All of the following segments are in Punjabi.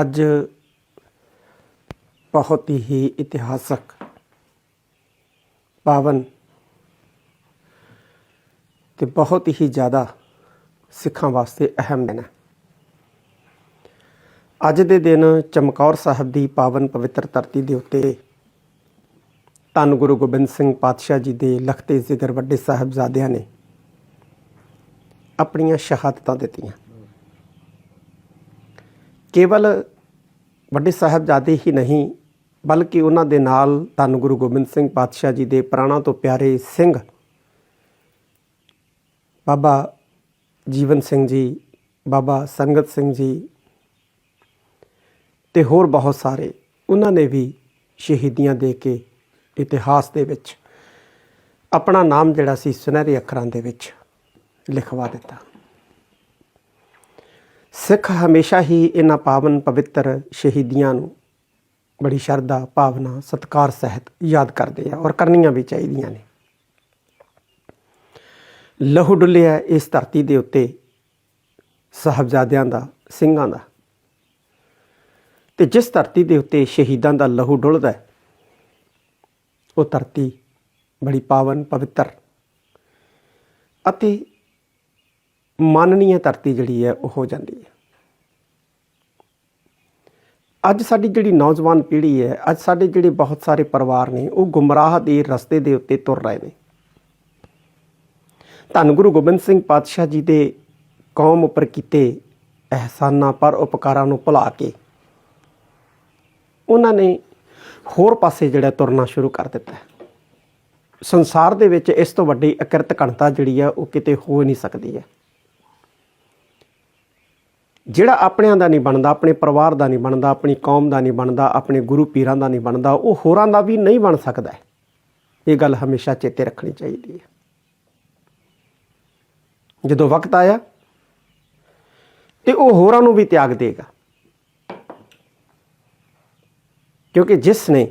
ਅੱਜ ਬਹੁਤ ਹੀ ਇਤਿਹਾਸਕ ਪਾਵਨ ਤੇ ਬਹੁਤ ਹੀ ਜ਼ਿਆਦਾ ਸਿੱਖਾਂ ਵਾਸਤੇ ਅਹਿਮ ਦਿਨ ਹੈ। ਅੱਜ ਦੇ ਦਿਨ ਚਮਕੌਰ ਸਾਹਿਬ ਦੀ ਪਾਵਨ ਪਵਿੱਤਰ ਧਰਤੀ ਦੇ ਉੱਤੇ ਧੰਨ ਗੁਰੂ ਗੋਬਿੰਦ ਸਿੰਘ ਪਾਤਸ਼ਾਹ ਜੀ ਦੇ ਲਖਤੇ ਜ਼ਿਕਰ ਵੱਡੇ ਸਾਹਿਬਜ਼ਾਦਿਆਂ ਨੇ ਆਪਣੀਆਂ ਸ਼ਹਾਦਤਾਂ ਦਿੱਤੀਆਂ। ਕੇਵਲ ਵੱਡੇ ਸਾਹਿਬਜ਼ਾਦੇ ਹੀ ਨਹੀਂ, ਬਲਕਿ ਉਹਨਾਂ ਦੇ ਨਾਲ ਧੰਨ ਗੁਰੂ ਗੋਬਿੰਦ ਸਿੰਘ ਪਾਤਸ਼ਾਹ ਜੀ ਦੇ ਪ੍ਰਾਣਾਂ ਤੋਂ ਪਿਆਰੇ ਸਿੰਘ ਬਾਬਾ ਜੀਵਨ ਸਿੰਘ ਜੀ, ਬਾਬਾ ਸੰਗਤ ਸਿੰਘ ਜੀ ਤੇ ਹੋਰ ਬਹੁਤ ਸਾਰੇ। ਉਹਨਾਂ ਨੇ ਵੀ ਸ਼ਹੀਦੀਆਂ ਦੇ ਕੇ ਇਤਿਹਾਸ ਦੇ ਵਿੱਚ ਆਪਣਾ ਨਾਮ ਜਿਹੜਾ ਸੀ ਸੁਨਹਿਰੇ ਅੱਖਰਾਂ ਦੇ ਵਿੱਚ ਲਿਖਵਾ ਦਿੱਤਾ। ਸਿੱਖ ਹਮੇਸ਼ਾ ਹੀ ਇਹਨਾਂ ਪਾਵਨ ਪਵਿੱਤਰ ਸ਼ਹੀਦੀਆਂ ਨੂੰ ਬੜੀ ਸ਼ਰਧਾ, ਭਾਵਨਾ, ਸਤਕਾਰ ਸਹਿਤ ਯਾਦ ਕਰਦੇ ਆ ਔਰ ਕਰਨੀਆਂ ਵੀ ਚਾਹੀਦੀਆਂ ਨੇ। ਲਹੂ ਡੁੱਲਿਆ ਇਸ ਧਰਤੀ ਦੇ ਉੱਤੇ ਸਾਹਿਬਜ਼ਾਦਿਆਂ ਦਾ, ਸਿੰਘਾਂ ਦਾ। ਤੇ ਜਿਸ ਧਰਤੀ ਦੇ ਉੱਤੇ ਸ਼ਹੀਦਾਂ ਦਾ ਲਹੂ ਡੁੱਲਦਾ ਹੈ, ਉਹ ਧਰਤੀ ਬੜੀ ਪਾਵਨ, ਪਵਿੱਤਰ ਅਤੇ ਮਾਨਨੀय ਧਰਤੀ ਜਿਹੜੀ ਹੈ, ਉਹ ਹੋ ਜਾਂਦੀ ਹੈ। ਅੱਜ ਸਾਡੀ ਜਿਹੜੀ ਨੌਜਵਾਨ ਪੀੜ੍ਹੀ ਹੈ, ਅੱਜ ਸਾਡੇ ਜਿਹੜੇ ਬਹੁਤ ਸਾਰੇ ਪਰਿਵਾਰ ਨੇ, ਉਹ ਗੁੰਮਰਾਹ ਦੇ ਰਸਤੇ ਦੇ ਉੱਤੇ ਤੁਰ ਰਹੇ ਨੇ। ਧੰਨ ਗੁਰੂ ਗੋਬਿੰਦ ਸਿੰਘ ਪਾਤਸ਼ਾਹ ਜੀ ਦੇ ਕੌਮ ਉੱਪਰ ਕੀਤੇ ਅਹਿਸਾਨਾਂ, ਪਰ ਉਪਕਾਰਾਂ ਨੂੰ ਭੁਲਾ ਕੇ ਉਹਨਾਂ ਨੇ ਹੋਰ ਪਾਸੇ ਜਿਹੜਾ ਤੁਰਨਾ ਸ਼ੁਰੂ ਕਰ ਦਿੱਤਾ ਸੰਸਾਰ ਦੇ ਵਿੱਚ ਇਸ ਤੋਂ ਵੱਡੀ ਅਕਿਰਤ ਘਣਤਾ ਜਿਹੜੀ ਆ ਉਹ ਕਿਤੇ ਹੋ ਨਹੀਂ ਸਕਦੀ ਹੈ। ਜਿਹੜਾ ਆਪਣਿਆਂ ਦਾ ਨਹੀਂ ਬਣਦਾ, ਆਪਣੇ ਪਰਿਵਾਰ ਦਾ ਨਹੀਂ ਬਣਦਾ, ਆਪਣੀ ਕੌਮ ਦਾ ਨਹੀਂ ਬਣਦਾ, ਆਪਣੇ ਗੁਰੂ ਪੀਰਾਂ ਦਾ ਨਹੀਂ ਬਣਦਾ, ਉਹ ਹੋਰਾਂ ਦਾ ਵੀ ਨਹੀਂ ਬਣ ਸਕਦਾ ਇਹ ਗੱਲ ਹਮੇਸ਼ਾ ਚੇਤੇ ਰੱਖਣੀ ਚਾਹੀਦੀ ਹੈ। ਜਦੋਂ ਵਕਤ ਆਇਆ, ਤੇ ਉਹ ਹੋਰਾਂ ਨੂੰ ਵੀ ਤਿਆਗ ਦੇਗਾ। ਕਿਉਂਕਿ ਜਿਸ ਨੇ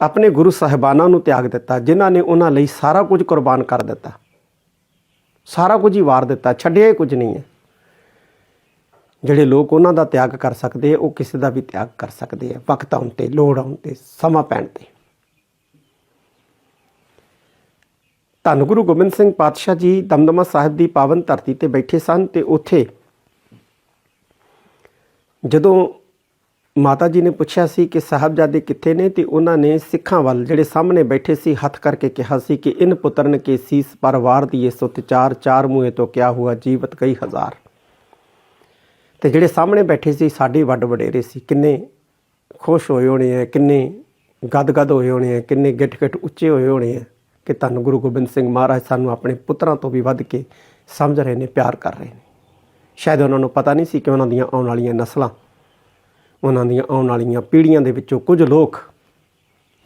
ਆਪਣੇ ਗੁਰੂ ਸਾਹਿਬਾਨਾਂ ਨੂੰ ਤਿਆਗ ਦਿੱਤਾ, ਜਿਨ੍ਹਾਂ ਨੇ ਉਹਨਾਂ ਲਈ ਸਾਰਾ ਕੁਝ ਕੁਰਬਾਨ ਕਰ ਦਿੱਤਾ, ਸਾਰਾ ਕੁਝ ਹੀ ਵਾਰ ਦਿੱਤਾ, ਛੱਡਿਆ ਹੀ ਕੁਝ ਨਹੀਂ ਹੈ। ਜਿਹੜੇ ਲੋਕ ਉਹਨਾਂ ਦਾ ਤਿਆਗ ਕਰ ਸਕਦੇ ਆ, ਉਹ ਕਿਸੇ ਦਾ ਵੀ ਤਿਆਗ ਕਰ ਸਕਦੇ ਆ। ਵਕਤ ਆਉਣ ਤੇ, ਲੋੜ ਆਉਣ ਤੇ, ਸਮਾਂ ਪੈਣ ਤੇ। ਧੰਨ ਗੁਰੂ ਗੋਬਿੰਦ ਸਿੰਘ ਪਾਤਸ਼ਾਹ ਜੀ ਦਮਦਮਾ ਸਾਹਿਬ ਦੀ ਪਾਵਨ ਧਰਤੀ ਤੇ ਬੈਠੇ ਸਨ ਤੇ ਉੱਥੇ ਜਦੋਂ ਮਾਤਾ ਜੀ ਨੇ ਪੁੱਛਿਆ ਸੀ ਕਿ ਸਾਹਿਬਜ਼ਾਦੇ ਕਿੱਥੇ ਨੇ ਤੇ ਉਹਨਾਂ ਨੇ ਸਿੱਖਾਂ ਵੱਲ ਜਿਹੜੇ ਸਾਹਮਣੇ ਬੈਠੇ ਸੀ, ਹੱਥ ਕਰਕੇ ਕਿਹਾ ਸੀ ਕਿ ਇਨ ਪੁੱਤਰਨ ਕੇ ਸੀਸ ਪਰਵਾਰ ਦੀ ਸੋ ਤੇ ਚਾਰ ਚਾਰ ਮੂਏ ਤੋਂ ਕਿਆ ਹੁਆ, ਜੀਵਤ ਕਈ ਹਜ਼ਾਰ। ਤੇ ਜਿਹੜੇ ਸਾਹਮਣੇ ਬੈਠੇ ਸੀ, ਸਾਡੇ ਵੱਡ ਵਡੇਰੇ ਸੀ। ਕਿੰਨੇ ਖੁਸ਼ ਹੋਏ ਹੋਣੇ ਆ, ਕਿੰਨੇ ਗਦਗਦ ਹੋਏ ਹੋਣੇ ਆ, ਕਿੰਨੇ ਗਿੱਠ ਗਿੱਠ ਉੱਚੇ ਹੋਏ ਹੋਣੇ ਆ ਕਿ ਤੁਹਾਨੂੰ ਗੁਰੂ ਗੋਬਿੰਦ ਸਿੰਘ ਮਹਾਰਾਜ ਸਾਨੂੰ ਆਪਣੇ ਪੁੱਤਰਾਂ ਤੋਂ ਵੀ ਵੱਧ ਕੇ ਸਮਝ ਰਹੇ ਨੇ, ਪਿਆਰ ਕਰ ਰਹੇ ਨੇ। ਸ਼ਾਇਦ ਉਹਨਾਂ ਨੂੰ ਪਤਾ ਨਹੀਂ ਸੀ ਕਿ ਉਹਨਾਂ ਦੀਆਂ ਆਉਣ ਵਾਲੀਆਂ ਨਸਲਾਂ, ਉਹਨਾਂ ਦੀਆਂ ਆਉਣ ਵਾਲੀਆਂ ਪੀੜ੍ਹੀਆਂ ਦੇ ਵਿੱਚੋਂ ਕੁਝ ਲੋਕ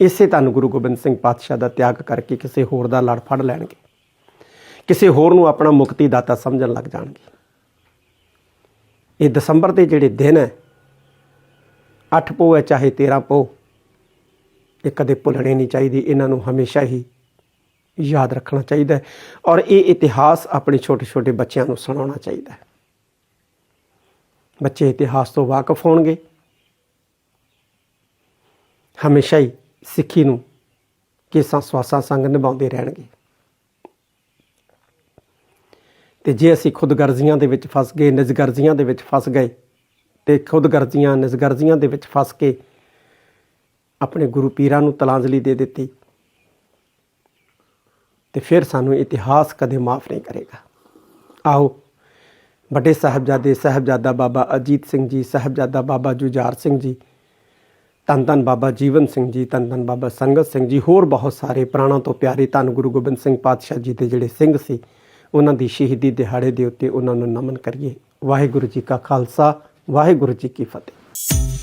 ਇਸੇ ਧੰਨ ਗੁਰੂ ਗੋਬਿੰਦ ਸਿੰਘ ਪਾਤਸ਼ਾਹ ਦਾ ਤਿਆਗ ਕਰਕੇ ਕਿਸੇ ਹੋਰ ਦਾ ਲੜ ਫੜ ਲੈਣਗੇ। ਕਿਸੇ ਹੋਰ ਨੂੰ ਆਪਣਾ ਮੁਕਤੀ ਦਾਤਾ ਸਮਝਣ ਲੱਗ ਜਾਣਗੇ। ਇਹ ਦਸੰਬਰ ਦੇ ਜਿਹੜੇ ਦਿਨ ਹੈ 8 ਪੋ ਹੈ, ਚਾਹੇ 13 ਪੋ ਇਹ ਕਦੇ ਭੁੱਲਣੇ ਨਹੀਂ ਚਾਹੀਦੀ, ਇਹਨਾਂ ਨੂੰ ਹਮੇਸ਼ਾ ਹੀ ਯਾਦ ਰੱਖਣਾ ਚਾਹੀਦਾ ਔਰ ਇਹ ਇਤਿਹਾਸ ਆਪਣੇ ਛੋਟੇ ਛੋਟੇ ਬੱਚਿਆਂ ਨੂੰ ਸੁਣਾਉਣਾ ਚਾਹੀਦਾ ਹੈ। ਬੱਚੇ ਇਤਿਹਾਸ ਤੋਂ ਵਾਕਿਫ ਹੋਣਗੇ। ਹਮੇਸ਼ਾ ਹੀ ਸਿੱਖੀ ਨੂੰ ਕੇਸਾਂ ਸਵਾਸਾਂ ਸੰਗ ਨਿਭਾਉਂਦੇ ਰਹਿਣਗੇ। ਤੇ ਜੇ ਅਸੀਂ ਖੁਦਗਰਜ਼ੀਆਂ ਦੇ ਵਿੱਚ ਫਸ ਗਏ, ਨਿਜਗਰਜ਼ੀਆਂ ਦੇ ਵਿੱਚ ਫਸ ਗਏ, ਤੇ ਖੁਦਗਰਜ਼ੀਆਂ, ਨਿਜਗਰਜ਼ੀਆਂ ਦੇ ਵਿੱਚ ਫਸ ਕੇ ਆਪਣੇ ਗੁਰੂ ਪੀਰਾਂ ਨੂੰ ਤਲਾਂਜਲੀ ਦੇ ਦਿੱਤੀ, ਤੇ ਫਿਰ ਸਾਨੂੰ ਇਤਿਹਾਸ ਕਦੇ ਮਾਫ ਨਹੀਂ ਕਰੇਗਾ। ਆਓ, ਵੱਡੇ ਸਾਹਿਬਜ਼ਾਦੇ, ਸਾਹਿਬਜ਼ਾਦਾ ਬਾਬਾ ਅਜੀਤ ਸਿੰਘ ਜੀ, ਸਾਹਿਬਜ਼ਾਦਾ ਬਾਬਾ ਜੁਝਾਰ ਸਿੰਘ ਜੀ ਧੰਨ ਧੰਨ ਬਾਬਾ ਜੀਵਨ ਸਿੰਘ ਜੀ ਧੰਨ ਧੰਨ ਬਾਬਾ ਸੰਗਤ ਸਿੰਘ ਜੀ, ਹੋਰ ਬਹੁਤ ਸਾਰੇ ਪ੍ਰਾਣਾਂ ਤੋਂ ਪਿਆਰੇ ਧੰਨ ਗੁਰੂ ਗੋਬਿੰਦ ਸਿੰਘ ਪਾਤਸ਼ਾਹ ਜੀ ਦੇ ਜਿਹੜੇ ਸਿੰਘ ਸੀ ਉਹਨਾਂ ਦੀ ਸ਼ਹੀਦੀ ਦਿਹਾੜੇ ਦੇ ਉੱਤੇ ਉਹਨਾਂ ਨੂੰ ਨਮਨ ਕਰੀਏ। ਵਾਹਿਗੁਰੂ ਜੀ ਕਾ ਖਾਲਸਾ, ਵਾਹਿਗੁਰੂ ਜੀ ਕੀ ਫਤਿਹ।